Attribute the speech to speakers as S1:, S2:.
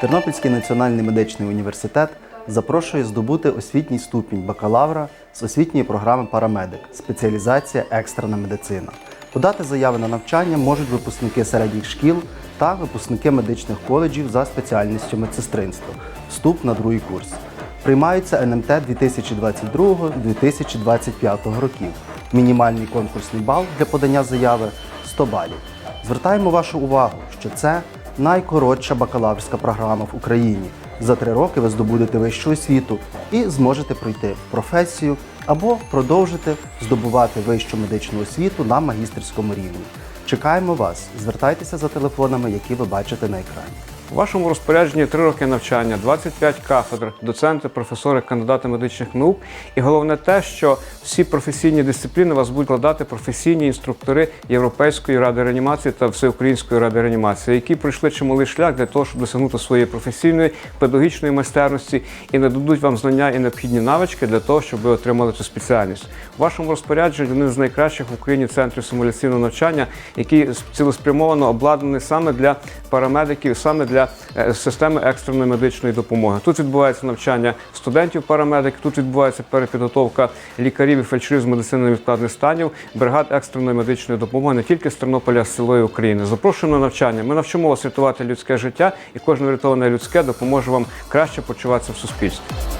S1: Тернопільський національний медичний університет запрошує здобути освітній ступінь бакалавра з освітньої програми Парамедик, спеціалізація екстрена медицина. Подати заяви на навчання можуть випускники середніх шкіл та випускники медичних коледжів за спеціальністю медсестринство. Вступ на другий курс. Приймаються НМТ 2022-2025 років. Мінімальний конкурсний бал для подання заяви 100 балів. Звертаємо вашу увагу, що це найкоротша бакалаврська програма в Україні. За три роки ви здобудете вищу освіту і зможете пройти професію або продовжити здобувати вищу медичну освіту на магістерському рівні. Чекаємо вас. Звертайтеся за телефонами, які ви бачите на екрані.
S2: У вашому розпорядженні 3 роки навчання, 25 кафедр, доценти, професори, кандидати медичних наук. І головне те, що всі професійні дисципліни вас будуть складати професійні інструктори Європейської ради реанімації та Всеукраїнської ради реанімації, які пройшли чималий шлях для того, щоб досягнути своєї професійної педагогічної майстерності і нададуть вам знання і необхідні навички для того, щоб ви отримали цю спеціальність. У вашому розпорядженні один з найкращих в Україні центрів симуляційного навчання, який цілеспрямовано обладнаний саме для парамедиків, саме для е, системи екстреної медичної допомоги. Тут відбувається навчання студентів парамедиків, тут відбувається перепідготовка лікарів і фельдшерів з медицини невідкладних станів, бригад екстреної медичної допомоги не тільки з Тернополя, а з цілої України. Запрошуємо на навчання. Ми навчимо вас рятувати людське життя, і кожне врятоване людське допоможе вам краще почуватися в суспільстві.